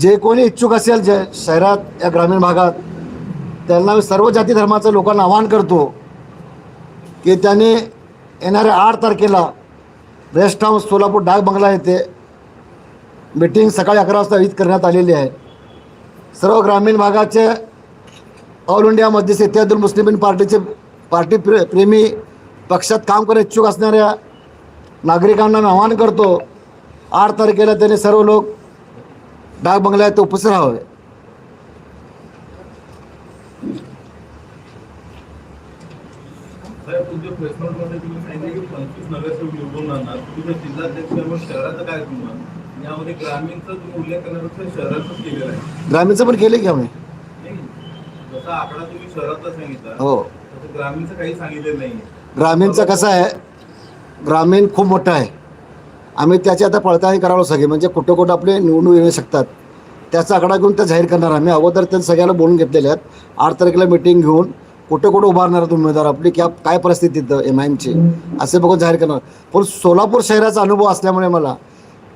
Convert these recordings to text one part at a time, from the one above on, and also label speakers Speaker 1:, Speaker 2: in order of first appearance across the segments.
Speaker 1: जे कोणी इच्छुक असेल जे शहरात या ग्रामीण भागात त्यांना मी सर्व जाती धर्माचं लोकांना आवाहन करतो की त्यांनी येणाऱ्या आठ तारखेला रेस्ट हाऊस सोलापूर डाक बंगला येथे मीटिंग सकाळी अकरा वाजता आयोजित करण्यात आलेली आहे. सर्व ग्रामीण भागाचे ऑल इंडिया मजलिस इत्यादी मुस्लिम पार्टीचे पार्टी प्रे प्रेमी पक्षात काम करण्यास इच्छुक असणाऱ्या नागरिकांना मी आवाहन करतो आठ तारखेला त्यांनी सर्व लोक
Speaker 2: मग शहराचं काय तुम्हाला? यामध्ये ग्रामीणचा आहे.
Speaker 1: पण केलं की आम्ही? हो.
Speaker 2: तसं ग्रामीणचं काही सांगितलेलं नाही
Speaker 1: ग्रामीणचं कसं आहे? ग्रामीण खूप मोठं आहे. आम्ही त्याची आता पडताळणी करावं सगळे. म्हणजे कुठं कुठं आपले निवडून येऊ शकतात. त्याचा आकडा घेऊन ते जाहीर करणार आम्ही. अगोदर त्यांनी सगळ्याला बोलून घेतलेल्या आहेत. आठ तारखेला मिटिंग घेऊन कुठे कुठं उभारणार आहेत उमेदवार आपली क्या काय परिस्थिती तिथं एम आय एमची असे बघून जाहीर करणार. पण सोलापूर शहराचा अनुभव असल्यामुळे मला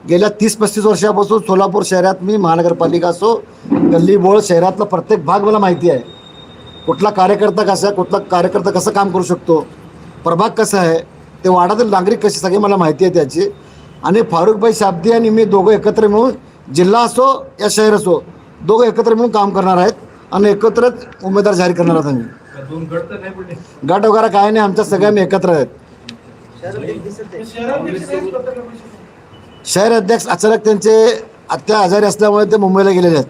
Speaker 1: गेल्या तीस पस्तीस वर्षापासून सोलापूर शहरात मी महानगरपालिका असो गल्ली बोळ शहरातला प्रत्येक भाग मला माहिती आहे. कुठला कार्यकर्ता कसा आहे कुठला कार्यकर्ता कसं काम करू शकतो प्रभाग कसा आहे ते वाडातील नागरिक कसे सगळे मला माहिती आहे त्याची. आणि फारुखभाई शाब्दी आणि मी दोघं एकत्र मिळून जिल्हा असो या शहर असो दोघं एकत्र मिळून काम करणार आहेत आणि एकत्रच उमेदवार जाहीर करणार आहोत आम्ही.
Speaker 2: गट
Speaker 1: वगैरे काय नाही आमच्या सगळ्यांनी एकत्र आहेत. शहर अध्यक्ष अचानक त्यांचे आत्या आजारी असल्यामुळे ते मुंबईला गेलेले आहेत.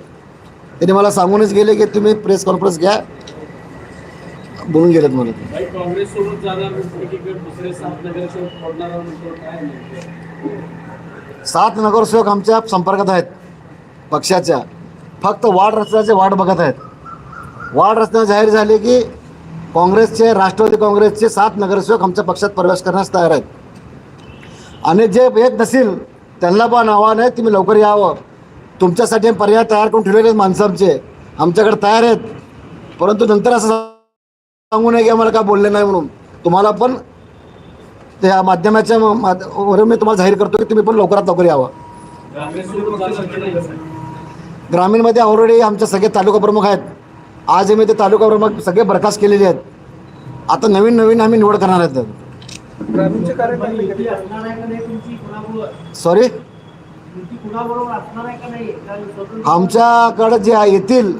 Speaker 1: त्यांनी मला सांगूनच गेले की तुम्ही प्रेस कॉन्फरन्स घ्या. बोलून गेलेत मला
Speaker 3: सात नगरसेवक
Speaker 1: आमच्या संपर्कात आहेत पक्षाच्या. फक्त वाढ रचनाचे वाट बघत आहेत. वाढ रचना जाहीर झाली की काँग्रेसचे राष्ट्रवादी काँग्रेसचे सात नगरसेवक आमच्या पक्षात प्रवेश करण्यास तयार आहेत. आणि जे येत नसेल त्यांना पण आव्हान आहे तुम्ही लवकर यावं. तुमच्यासाठी आम्ही पर्याय तयार करून ठेवलेले आहेत माणसं आमचे. आमच्याकडे तयार आहेत. परंतु नंतर असं सांगू नये की आम्हाला काय बोलले नाही म्हणून. तुम्हाला पण त्या माध्यमाच्या म- माध- वरून मी तुम्हाला जाहीर करतो की तुम्ही पण लवकरात लवकर यावं. ग्रामीणमध्ये ऑलरेडी आमचे सगळे तालुका प्रमुख आहेत. आज आम्ही ते तालुका प्रमुख सगळे बरखास्त केलेले आहेत. आता नवीन नवीन आम्ही निवड करणार आहेत. सॉरी आमच्याकडे जे आहे- येतील.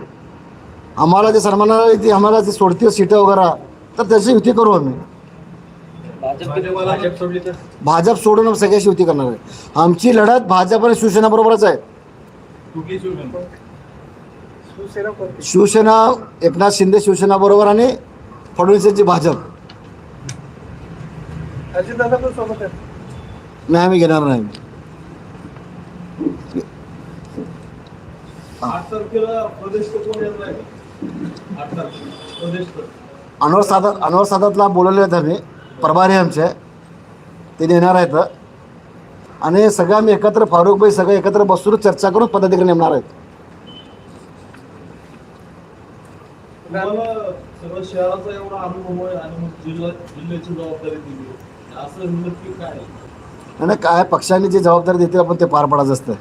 Speaker 1: आम्हाला जे सन्मानाला येतील आम्हाला जे सोडतील सीटं वगैरे तर त्याची युती करू आम्ही.
Speaker 3: भाजप सोडली तर?
Speaker 1: भाजप सोडून सगळ्याशी युती करणार आहे. आमची लढत भाजप आणि आहे.
Speaker 2: शिवसेना?
Speaker 4: शिवसेना कोणती?
Speaker 1: शिवसेना एकनाथ शिंदे शिवसेना बरोबर आणि फडणवीसांची भाजप. नाही आम्ही घेणार नाही. अनवर सादात अनवर सादातला बोलवले आहेत आम्ही प्रभारी आमचे. ते येणार आहेत. आणि सगळं आम्ही एकत्र फारुखभाई सगळे एकत्र बसून चर्चा करून पदाधिकारी नेमणार आहेत.
Speaker 2: नक्की काय
Speaker 1: पक्षाने जी जबाबदारी देते आपण ते पार पाडायचं असतं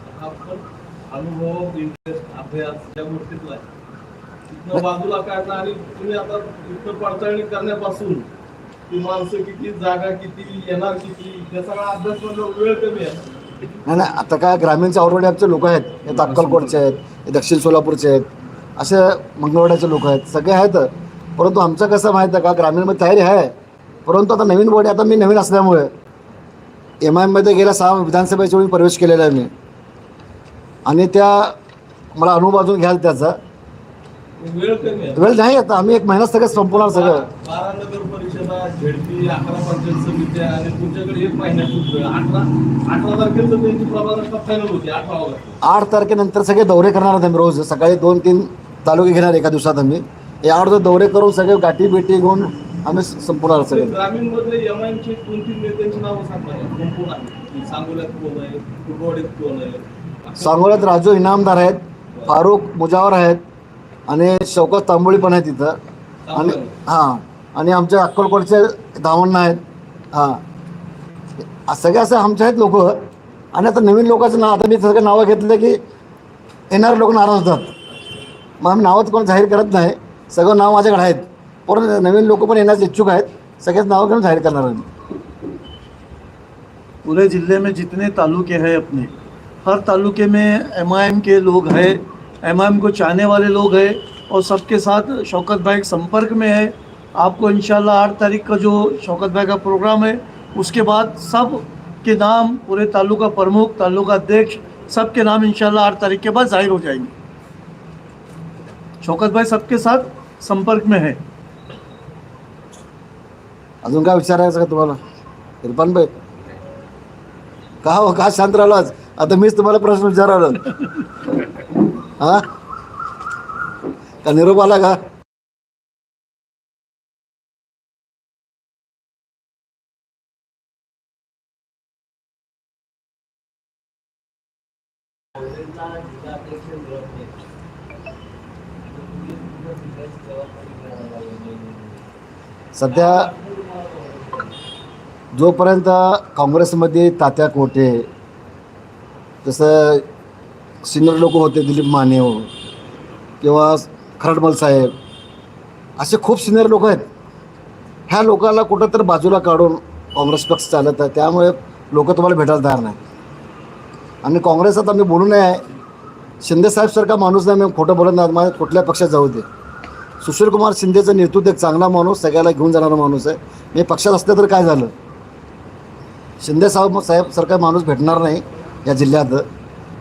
Speaker 2: बाजूला काढणं आणि तुम्ही आता पडताळणी करण्यापासून ती माणसं किती जागा किती येणार किती या सगळा अभ्यास म्हणलं वेळ कमी आहे.
Speaker 1: नाही नाही आता काय ग्रामीणचे ऑलरेडी आमचे लोक आहेत हे अक्कलकोटचे आहेत हे दक्षिण सोलापूरचे आहेत असे मंगळवाड्याचे लोक आहेत सगळे आहेत. परंतु आमचं कसं माहीत आहे का ग्रामीणमध्ये तयारी आहे परंतु आता नवीन बॉडी आता मी नवीन असल्यामुळे एम आय एममध्ये गेल्या सहा विधानसभेच्या वेळी प्रवेश केलेला आहे मी. आणि त्या मला अनुभव अजून घ्याल त्याचा.
Speaker 2: वेळ कमी आहे.
Speaker 1: वेळ नाही आता आम्ही एक महिना सगळं संपवणार सगळं.
Speaker 2: बारा नगर परिषदा झेडपी अकरा पंचायत समित्या आणि तुमच्याकडे एक महिन्यातून वेळ अठरा अठरा तारखेला त्यांची प्रभाग फायनल होती अठरा ऑगस्ट.
Speaker 1: आठ तारखेनंतर सगळे दौरे करणार आहोत आम्ही रोज. सकाळी दोन तीन तालुके घेणार एका दिवसात आम्ही. आठ दिवस दौरे करून सगळे गाठी बिटी घेऊन आम्ही संपवणार सगळे
Speaker 2: ग्रामीण मधले एमआयचे दोन तीन नेत्यांची नावं सांगणार आहे. कोण कोण आहे सांगोल्यात कोण आहे कुटवाडीत कोण आहे?
Speaker 1: सांगोल्यात राजू इनामदार आहेत फारुख मुजावर आहेत आणि शौकत तांबोळी पण आहेत तिथं आणि हां. आणि आमच्या अक्कलकोटचे धावण आहेत. हां. सगळे असं आमचे आहेत लोक. आणि आता नवीन लोकांचं नाव आता मी सगळं नावं घेतलं की येणारे लोक नाराज होतात. मग आम्ही नावं कोण जाहीर करत नाही. सगळं नाव माझ्याकडे आहेत. परंतु नवीन लोक पण येण्यास इच्छुक आहेत. सगळेच नावं घेऊन जाहीर करणार आहे
Speaker 5: पूरे ज़िले में जितने तालुके हैं अपने हर तालुके में एम के लोग हैं. एम को चाहने वाले लोग हैं और सबके साथ शौकत भाई संपर्क में है. आपको इंशाल्लाह आठ तारीख का जो शौकत भाई का प्रोग्राम है, उसके बाद सब के नाम, पूरे तालुका प्रमुख तालुका अध्यक्ष सबके नाम इंशाल्लाह आठ तारीख के बाद ज़ाहिर हो जाएँगे। शौकत भाई सबके साथ संपर्क में है।
Speaker 1: अजून काय विचारायचं का तुम्हाला? इरफान भाई? का हो का शांत राहिलो आज? आता मीच तुम्हाला प्रश्न विचारलो हा? का निरोप आला का? सध्या जोपर्यंत काँग्रेसमध्ये तात्या कोटे जसं सिनियर लोक होते दिलीप मानेव किंवा खरडमल साहेब असे खूप सिनियर लोक आहेत. ह्या लोकांना कुठं तर बाजूला काढून काँग्रेस पक्ष चालत आहे. त्यामुळे लोक तुम्हाला भेटायला तयार नाही आणि काँग्रेसात आम्ही बोलू नये. शिंदेसाहेबसारखा माणूस नाही मी खोटं बोलत नाही माझ्या कुठल्या पक्षात जाऊ दे. सुशीलकुमार शिंदेचं नेतृत्व एक चांगला माणूस सगळ्याला घेऊन जाणारा माणूस आहे. मी पक्षात असलं तर काय झालं? शिंदे साहेब साहेबसारखा माणूस भेटणार नाही या जिल्ह्यात.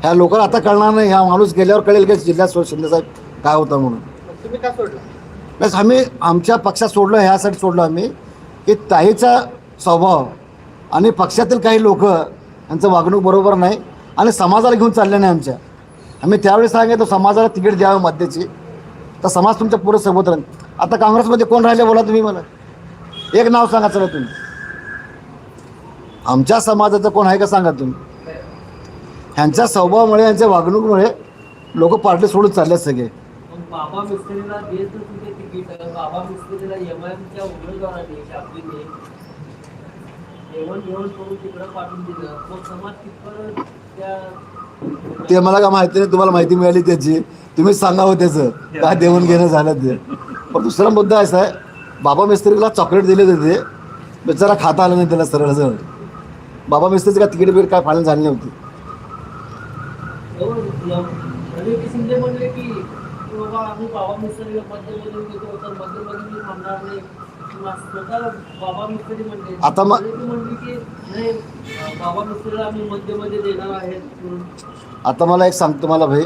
Speaker 1: ह्या लोकांना आता कळणार नाही ह्या माणूस गेल्यावर कळेल की जिल्ह्यात सो- शिंदे साहेब काय होता म्हणून.
Speaker 4: तुम्ही का सोडलं?
Speaker 1: प्लस आम्ही आमच्या पक्षात सोडलो ह्यासाठी सोडलो आम्ही की ताईचा स्वभाव आणि पक्षातील काही लोक यांचं वागणूक बरोबर नाही. आणि समाजाला घेऊन चालल्या नाही आमच्या. आम्ही त्यावेळी सांगितलं समाजाला तिकीट द्यावं मध्याची. तर समाज तुमच्यापुढे सोबत राहील. आता काँग्रेसमध्ये कोण राहिले बोला तुम्ही मला. एक नाव सांगा चला तुम्ही. आमच्या समाजाचं कोण आहे का सांगा तुम्ही. ह्यांच्या स्वभावामुळे यांच्या वागणुकीमुळे लोक पार्टी सोडून चालले सगळे.
Speaker 6: बाबा मिस्त्रीला देत तिकीट. बाबा मिस्त्रीला उमेदवाराने जेवण जेवण करून तिकडं पाठवून दिलं. मग समाज तिथपर्यंत
Speaker 1: ते मला का माहिती नाही तुम्हाला माहिती मिळाली त्याची. तुम्हीच सांगा हो त्याचं. काय देऊन घेणं झालं ते. पण दुसरा मुद्दा असा आहे बाबा मिस्त्रीला चॉकलेट दिले होते ते. बिचारा खाता आलं नाही त्याला सरळ सरळ. बाबा मिस्त्रीचं काय तिकीट बिकीट काय फायनल झाली नव्हती.
Speaker 6: की बाबा
Speaker 1: आता मग- आता मला एक सांगतो मला भाई.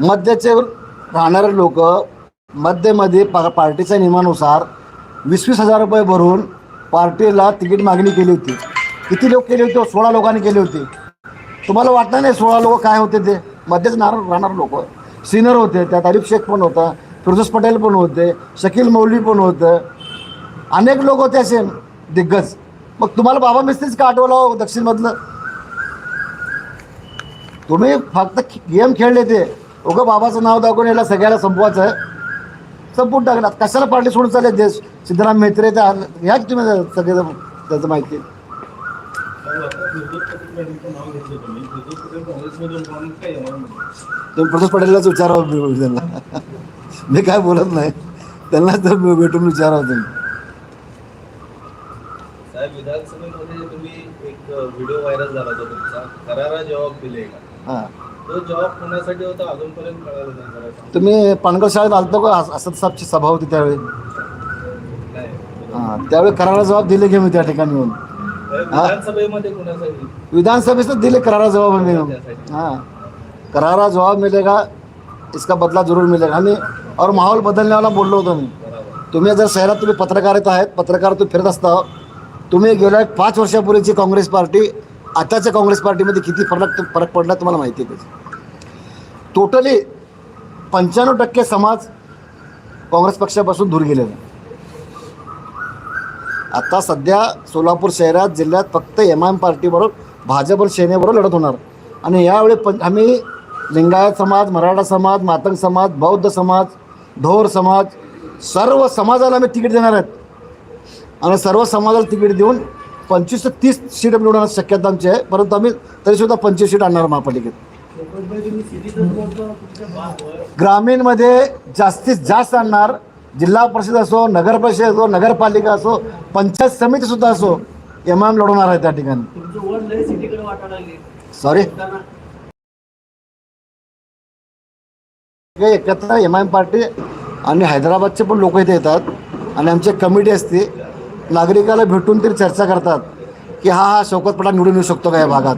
Speaker 1: मद्याचे राहणारे लोक मध्यमध्ये पा पार्टीच्या नियमानुसार वीस वीस हजार रुपये भरून पार्टीला तिकीट मागणी केली होती. किती लोक केले होते? सोळा लोकांनी केली होती. तुम्हाला वाटणार नाही सोळा लोक काय होते ते? मध्येच नार राहणार लोक. सिनियर होते त्यात आरिफ शेख पण होता. फिरोज पटेल पण होते. शकील मौली पण होतं. अनेक लोक होते असे दिग्गज. मग तुम्हाला बाबा मिस्त्रीच का आठवलं हो दक्षिणमधलं? तुम्ही फक्त गेम खेळले ते. उगं बाबाचं नाव दाखवून याला सगळ्याला संपवायचं आहे. संपून टाकला. कशाला पार्टी सोडून चालले देश? सिद्धराम मेत्रे त्या ह्या तुम्ही सगळे त्याचं माहिती
Speaker 2: तुम्ही
Speaker 1: प्रदेश पटेललाच विचारावं मी त्यांना. मी काय बोलत नाही. त्यांना तर भेटून विचारावं तुम्ही.
Speaker 2: झाला तुमचा. करारा
Speaker 1: हाँ.
Speaker 2: तो जबाब कोणासाठी होता? अजूनपर्यंत कळालं नाही जरा
Speaker 1: तुम्ही शाळेत आलतो का? अस- असद साहेबची सभा होती त्यावेळी?
Speaker 2: नाही.
Speaker 1: हाँ. त्यावेळी करारा जबाब दिले मी त्या ठिकाणी येऊन?
Speaker 2: विधानसभेमध्ये कोणासाठी?
Speaker 1: विधानसभेचं दिले करारा जवाब हमें हाँ. करारा जवाब मिलेगा इसका बदला ज़रूर मिलेगा आणि और माहोल बदलने वाला बोललो होतो मी.
Speaker 2: बरोबर.
Speaker 1: तुम्ही जर शहरात तुम्ही पत्रकारित आहेत पत्रकार तुम्ही फिरत असता तुम्ही गेल्या पाच वर्षापूर्वीची काँग्रेस पार्टी आताच्या काँग्रेस पार्टीमध्ये किती फरक फरक पडला तुम्हाला माहिती आहे त्याची. टोटली पंच्याण्णव टक्के समाज काँग्रेस पक्षापासून दूर गेलेला आहे. आता सध्या सोलापूर शहरात जिल्ह्यात फक्त एम आय एम पार्टीबरोबर भाजप आणि सेनेबरोबर लढत होणार. आणि यावेळी पं आम्ही लिंगायत समाज मराठा समाज मातंग समाज बौद्ध समाज ढोर समाज सर्व समाजाला आम्ही तिकीट देणार आहेत. आणि सर्व समाजाला तिकीट देऊन पंचवीस ते तीस सीट निवडण्याची शक्यता आमची आहे. परंतु आम्ही तरीसुद्धा पंचवीस सीट आणणार महापालिकेत. ग्रामीणमध्ये जास्तीत जास्त आणणार जिल्हा परिषद असो नगर परिषद असो नगरपालिका असो पंचायत समिती सुद्धा असो एम आय एम लढवणार आहे त्या ठिकाणी. सॉरी एकत्र एम आय एम पार्टी आणि हैदराबादचे पण लोक इथे येतात आणि आमची कमिटी असते. नागरिकाला भेटून तरी चर्चा करतात की हा हा शौकत पठाण निवडून येऊ शकतो का या भागात?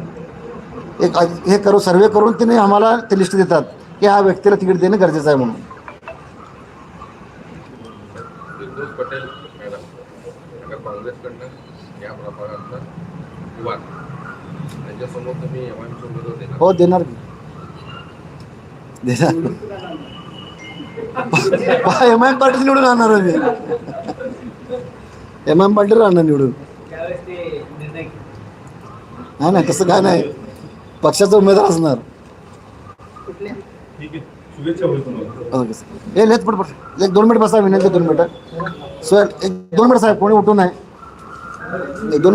Speaker 1: एक हे करू सर्वे करून तिने आम्हाला ते लिस्ट देतात की हा व्यक्तीला तिकीट देणं गरजेचं आहे म्हणून.
Speaker 7: पटेल
Speaker 1: हो देणार की. देणार. एम आय पार्टी निवडून आणणार मी. एम एम पार्टी आणणार निवडून. नाही नाही तसं काय नाही. पक्षाचा उमेदवार असणार.
Speaker 2: ठीक आहे. शुभेच्छा होईल तुम्हाला.
Speaker 1: Okay sir. हे लेच पट पट एक दोन मिनिट बसा विनंती दोन मिनिटं सर एक दोन मिनिट साहेब कोणी उठून आहे एक दोन मिनिट.